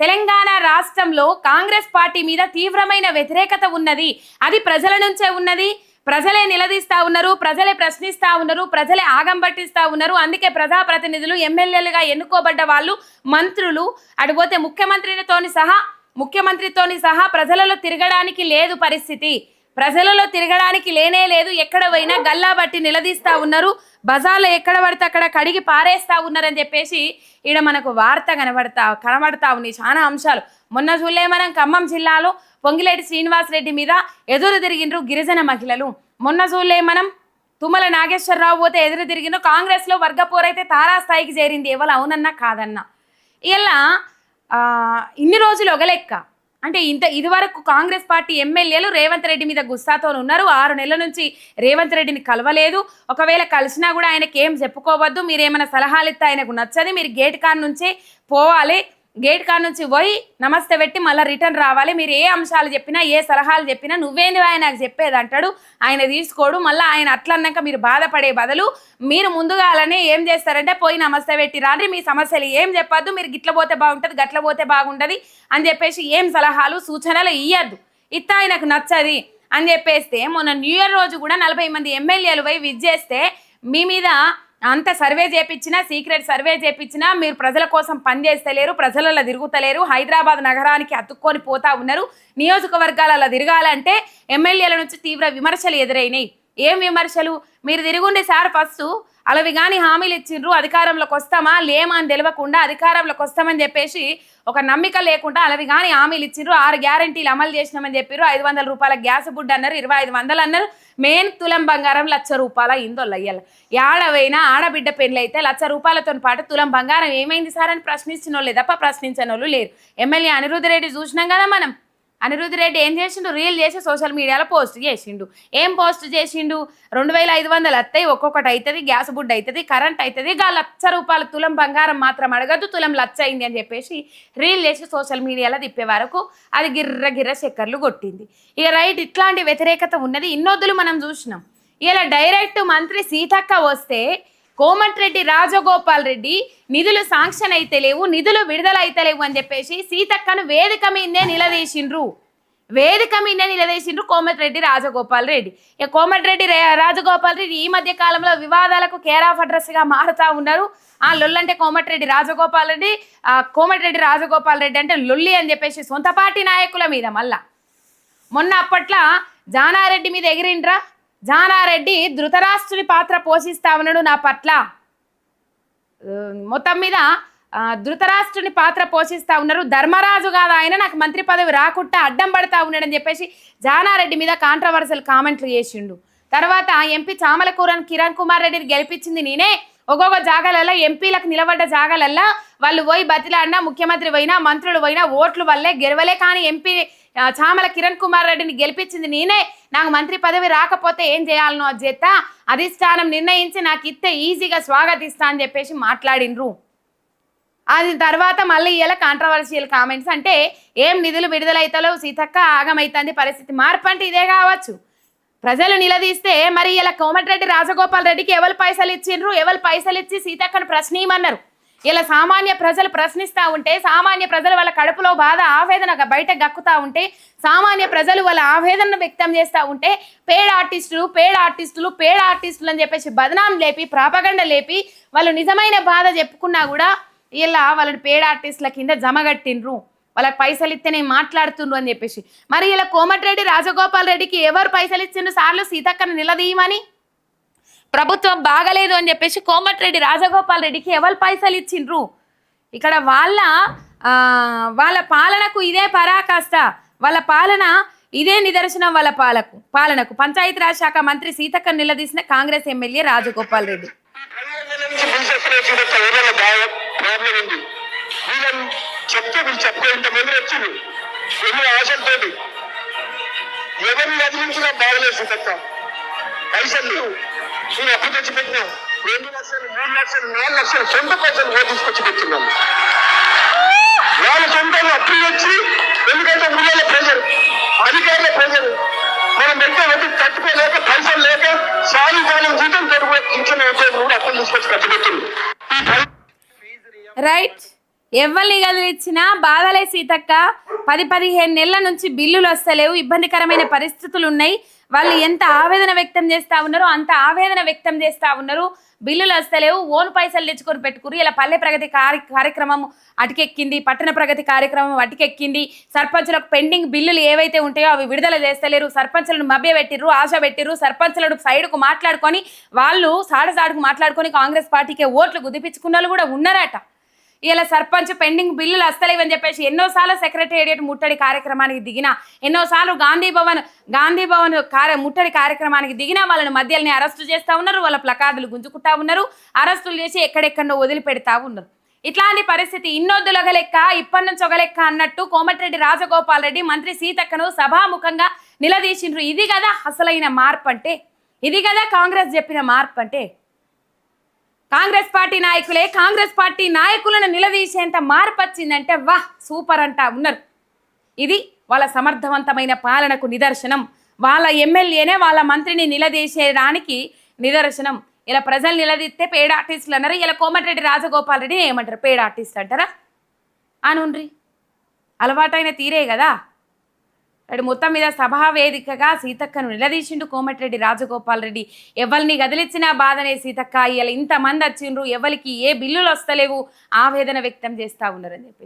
తెలంగాణ రాష్ట్రంలో కాంగ్రెస్ పార్టీ మీద తీవ్రమైన వ్యతిరేకత ఉన్నది. అది ప్రజల నుంచే ఉన్నది. ప్రజలే నిలదీస్తా ఉన్నారు. ప్రజలే ప్రశ్నిస్తా ఉన్నారు. ప్రజలే ఆగంబట్టిస్తా ఉన్నారు. అందుకే ప్రజాప్రతినిధులు ఎమ్మెల్యేలుగా ఎన్నుకోబడ్డ వాళ్ళు మంత్రులు అడిపోతే ముఖ్యమంత్రితోని సహా ముఖ్యమంత్రితోని సహా ప్రజలలో తిరగడానికి లేదు పరిస్థితి. ప్రజలలో తిరగడానికి లేనే లేదు. ఎక్కడ పోయినా గల్లా బట్టి నిలదీస్తా ఉన్నారు. బజార్లో ఎక్కడ పడితే అక్కడ కడిగి పారేస్తా ఉన్నారని చెప్పేసి ఈడ మనకు వార్త కనబడతా కనబడతా ఉన్నాయి. చాలా అంశాలు. మొన్న చూలే మనం ఖమ్మం జిల్లాలో పొంగిలేటి శ్రీనివాసరెడ్డి మీద ఎదురు తిరిగిండ్రు గిరిజన మహిళలు. మొన్న చూలే మనం తుమ్మల నాగేశ్వరరావు పోతే ఎదురు తిరిగిండ్రు కాంగ్రెస్లో వర్గపోరైతే తారాస్థాయికి చేరింది. ఎవరు? అవునన్నా కాదన్నా. ఇలా ఇన్ని రోజులు ఒక లెక్క. అంటే ఇంత ఇదివరకు కాంగ్రెస్ పార్టీ ఎమ్మెల్యేలు రేవంత్ రెడ్డి మీద గుస్సాతో ఉన్నారు. ఆరు నెలల నుంచి రేవంత్ రెడ్డిని కలవలేదు. ఒకవేళ కలిసినా కూడా ఆయనకి ఏం చెప్పుకోవద్దు. మీరు ఏమైనా సలహాలు ఇస్తే ఆయనకు నచ్చదు. మీరు గేట్ కాడ నుంచే పోవాలి. గేట్ కాడ నుంచి పోయి నమస్తే పెట్టి మళ్ళీ రిటర్న్ రావాలి. మీరు ఏ అంశాలు చెప్పినా ఏ సలహాలు చెప్పినా నువ్వేంది ఆయన నాకు చెప్పేది అంటాడు. ఆయన తీసుకోడు. మళ్ళీ ఆయన అట్లన్నాక మీరు బాధపడే బదులు మీరు ముందుగాలనే ఏం చేస్తారంటే పోయి నమస్తే పెట్టి రాండి. మీ సమస్యలు ఏం చెప్పొద్దు. మీరు గిట్ల పోతే బాగుంటుంది గట్ల పోతే బాగుంటుంది అని చెప్పేసి ఏం సలహాలు సూచనలు ఇయ్యద్దు. ఇత్త ఆయనకు నచ్చది అని చెప్పేస్తే మొన్న న్యూ ఇయర్ రోజు కూడా నలభై మంది ఎమ్మెల్యేలు పోయి విజ్ చేస్తే మీ మీద అంత సర్వే చేపించినా సీక్రెట్ సర్వే చేపించినా మీరు ప్రజల కోసం పనిచేస్తలేరు ప్రజలలో తిరుగుతలేరు హైదరాబాద్ నగరానికి అతుక్కొని పోతా ఉన్నారు. నియోజకవర్గాలలో తిరగాలంటే ఎమ్మెల్యేల నుంచి తీవ్ర విమర్శలు ఎదురైనాయి. ఏం విమర్శలు? మీరు తిరుగుండే సార్ ఫస్ట్ అలవి కానీ హామీలు ఇచ్చిండ్రు అధికారంలోకి వస్తామా? లేమా అని తెలియకుండా అధికారంలోకి వస్తామని చెప్పేసి ఒక నమ్మిక లేకుండా అలవి కానీ హామీలు ఇచ్చిండ్రు. ఆరు గ్యారంటీలు అమలు చేసినామని చెప్పారు ఐదు వందల రూపాయల గ్యాస్ బుడ్ అన్నారు ఇరవై ఐదు వందలు అన్నారు. మెయిన్ తులం బంగారం లక్ష రూపాయల ఇందోళ్ళు అయ్యాల. ఏడవైనా ఆడబిడ్డ పెళ్ళి అయితే లక్ష రూపాయలతో పాటు తులం బంగారం ఏమైంది సార్ అని ప్రశ్నించిన వాళ్ళు తప్ప ప్రశ్నించిన వాళ్ళు లేరు. ఎమ్మెల్యే అనిరుద్ధ రెడ్డి చూసినాం కదా మనం. అనిరుద్ధ్ రెడ్డి ఏం చేసిండు? రీల్ చేసి సోషల్ మీడియాలో పోస్ట్ చేసిండు. ఏం పోస్ట్ చేసిండు? రెండు వేల ఐదు వందలు వస్తాయి ఒక్కొక్కటి అవుతుంది గ్యాస్ బుడ్ అవుతుంది కరెంట్ అవుతుంది గా లక్ష రూపాయలు తులం బంగారం మాత్రం అడగద్దు తులం లచ్చ అయింది అని చెప్పేసి రీల్ చేసి సోషల్ మీడియాలో తిప్పే వరకు అది గిర్ర గిర్ర చక్కర్లు కొట్టింది. ఇక రైట్ ఇట్లాంటి వ్యతిరేకత ఉన్నది ఇన్నొద్దులు మనం చూసినాం. ఇలా డైరెక్ట్ మంత్రి సీతక్క వస్తే కోమటిరెడ్డి రాజగోపాల్ రెడ్డి నిధులు శాంక్షన్ అయితే లేవు నిధులు విడుదల అయితే లేవు అని చెప్పేసి సీతక్కను వేదిక మీదే నిలదీసిండ్రు. వేదిక మీదే నిలదీసిండ్రు కోమటిరెడ్డి రాజగోపాల్ రెడ్డి. ఇక కోమటిరెడ్డి రాజగోపాల్ రెడ్డి ఈ మధ్య కాలంలో వివాదాలకు కేర్ ఆఫ్ అడ్రస్గా మారుతా ఉన్నారు. ఆ లొల్లంటే కోమటిరెడ్డి రాజగోపాల్ రెడ్డి ఆ కోమటిరెడ్డి రాజగోపాల్ రెడ్డి అంటే లొల్లి అని చెప్పేసి సొంత పార్టీ నాయకుల మీద మళ్ళా. మొన్న అప్పట్లో జానారెడ్డి మీద ఎగిరిండ్రా? జానారెడ్డి ధృతరాష్ట్రుని పాత్ర పోషిస్తా ఉన్నాడు నా పట్ల. మొత్తం మీద ధృతరాష్ట్రుని పాత్ర పోషిస్తా ఉన్నారు. ధర్మరాజు కాదు ఆయన నాకు మంత్రి పదవి రాకుండా అడ్డం పడతా ఉన్నాడని చెప్పేసి జానారెడ్డి మీద కాంట్రవర్సల్ కామెంట్లు చేసిండు. తర్వాత ఎంపీ చామలకూరన్ కిరణ్ కుమార్ రెడ్డిని గెలిపించింది నేనే. ఒక్కొక్క జాగాలల్లో ఎంపీలకు నిలబడ్డ జాగాలల్లో వాళ్ళు పోయి బతిలాడినా ముఖ్యమంత్రి పోయినా మంత్రులు పోయినా ఓట్లు వల్లే గెలవలే కానీ ఎంపీ చామల కిరణ్ కుమార్ రెడ్డిని గెలిపించింది నేనే. నాకు మంత్రి పదవి రాకపోతే ఏం చేయాలనో చేత అధిష్టానం నిర్ణయించి నాకు ఇస్తే ఈజీగా స్వాగతిస్తా అని చెప్పేసి మాట్లాడిండ్రు. అది తర్వాత మళ్ళీ ఇలా కాంట్రవర్షియల్ కామెంట్స్ అంటే ఏం నిధులు విడుదలైతలో సీతక్క ఆగమైతుంది పరిస్థితి మార్పు అంటే ఇదే కావచ్చు. ప్రజలు నిలదీస్తే మరి ఇలా కోమటిరెడ్డి రాజగోపాల్ రెడ్డికి ఎవరు పైసలు ఇచ్చిండ్రు ఎవరు పైసలు ఇచ్చి సీతక్కను ప్రశ్నీయమన్నారు? ఇలా సామాన్య ప్రజలు ప్రశ్నిస్తూ ఉంటే సామాన్య ప్రజలు వాళ్ళ కడుపులో బాధ ఆవేదన బయట గక్కుతూ ఉంటే సామాన్య ప్రజలు వాళ్ళ ఆవేదనను వ్యక్తం చేస్తూ ఉంటే పేడ్ ఆర్టిస్టులు పేడ్ ఆర్టిస్టులు పేడ్ ఆర్టిస్టులు అని చెప్పేసి బదనాం లేపి ప్రాపగండ లేపి వాళ్ళు నిజమైన బాధ చెప్పుకున్నా కూడా ఇలా వాళ్ళని పేడ్ ఆర్టిస్టుల కింద జమగట్టిండ్రు. వాళ్ళకి పైసలు ఇస్తేనే మాట్లాడుతుండ్రు అని చెప్పేసి. మరి ఇలా కోమటిరెడ్డి రాజగోపాల్ రెడ్డికి ఎవరు పైసలు ఇచ్చిండ్రు? సార్లు సీతక్కను నిలదీయమని? ప్రభుత్వం బాగలేదు అని చెప్పేసి కోమటిరెడ్డి రాజగోపాల్ రెడ్డికి ఎవరు పైసలు ఇచ్చిండ్రు? ఇక్కడ వాళ్ళ వాళ్ళ పాలనకు ఇదే పరాకాష్ట. వాళ్ళ పాలన ఇదే నిదర్శనం వాళ్ళ పాలకు పాలనకు. పంచాయతీరాజ్ శాఖ మంత్రి సీతక్క నిలదీసిన కాంగ్రెస్ ఎమ్మెల్యే రాజగోపాల్ రెడ్డి. చెప్తే వీళ్ళు వచ్చింది ఎన్ని ఎవరిని వదిలించినా బాగలేదు సీతక్క. పైసలు నేను అప్పు తెచ్చి పెట్టినా రెండు లక్షలు మూడు లక్షలు నాలుగు లక్షలు సొంత పైసలు తీసుకొచ్చి పెట్టినాను వాళ్ళ సొంతంగా అప్పులు వచ్చి ఎందుకంటే ఊళ్ళో ప్రెజర్ అధికారుల ప్రెజర్. మనం పెట్టే వడ్డీ తట్టుకోలేక పైసలు లేక సాలి కాలం జీతం తరుగు ఇంట్లో కూడా అప్పులు తీసుకొచ్చి ఖర్చు పెట్టింది. రైట్ ఎవరిని కదిలిచ్చినా బాధలే సీతక్క. పది పదిహేను నెలల నుంచి బిల్లులు వస్తలేవు. ఇబ్బందికరమైన పరిస్థితులు ఉన్నాయి. వాళ్ళు ఎంత ఆవేదన వ్యక్తం చేస్తా ఉన్నారో అంత ఆవేదన వ్యక్తం చేస్తా ఉన్నారు. బిల్లులు వస్తలేవు. ఓన్ పైసలు తెచ్చుకొని పెట్టుకురు. ఇలా పల్లె ప్రగతి కార్య కార్యక్రమం అటుకెక్కింది. పట్టణ ప్రగతి కార్యక్రమం అటుకెక్కింది. సర్పంచులకు పెండింగ్ బిల్లులు ఏవైతే ఉంటాయో అవి విడుదల చేస్తలేరు. సర్పంచులను మభ్య పెట్టిర్రు ఆశ పెట్టిర్రు. సర్పంచులను సైడ్కు మాట్లాడుకొని వాళ్ళు సాడసాడుకు మాట్లాడుకొని కాంగ్రెస్ పార్టీకి ఓట్లు గుదిపించుకున్న వాళ్ళు కూడా ఉన్నారట. ఇలా సర్పంచ్ పెండింగ్ బిల్లులు వస్తలేవని చెప్పేసి ఎన్నోసార్లు సెక్రటేరియట్ ముట్టడి కార్యక్రమానికి దిగిన ఎన్నోసార్లు గాంధీ భవన్ గాంధీ భవన్ కార్య ముట్టడి కార్యక్రమానికి దిగిన వాళ్ళని మధ్యలోనే అరెస్టు చేస్తా ఉన్నారు వాళ్ళ ప్లకార్డులు గుంజుకుంటా ఉన్నారు అరెస్టులు చేసి ఎక్కడెక్కడో వదిలిపెడతా ఉన్నారు. ఇట్లాంటి పరిస్థితి ఇన్నొద్దులొగ లెక్క ఇప్పటి నుంచి ఒక లెక్క అన్నట్టు కోమటిరెడ్డి రాజగోపాల్ రెడ్డి మంత్రి సీతక్కను సభాముఖంగా నిలదీసిండ్రు. ఇది కదా అసలైన మార్పు అంటే ఇది కదా కాంగ్రెస్ చెప్పిన మార్పు అంటే కాంగ్రెస్ పార్టీ నాయకులే కాంగ్రెస్ పార్టీ నాయకులను నిలదీసేంత మార్పచ్చిందంటే వా సూపర్ అంటా ఉన్నారు. ఇది వాళ్ళ సమర్థవంతమైన పాలనకు నిదర్శనం. వాళ్ళ ఎమ్మెల్యేనే వాళ్ళ మంత్రిని నిలదీసేయడానికి నిదర్శనం. ఇలా ప్రజలు నిలదీస్తే పేడ ఆర్టిస్టులు అన్నారు. ఇలా కోమటిరెడ్డి రాజగోపాల్ రెడ్డి ఏమంటారు? పేడ ఆర్టిస్ట్ అంటారా? అనుండ్రి అలవాటైన తీరే కదా. అటు మొత్తం మీద సభా వేదికగా సీతక్కను నిలదీసిండు కోమటిరెడ్డి రాజగోపాల్ రెడ్డి. ఎవరిని గదిలిచ్చినా బాధనే సీతక్క ఇలా ఇంతమంది వచ్చిండ్రు ఎవరికి ఏ బిల్లులు వస్తలేవు ఆవేదన వ్యక్తం చేస్తా ఉన్నారని చెప్పి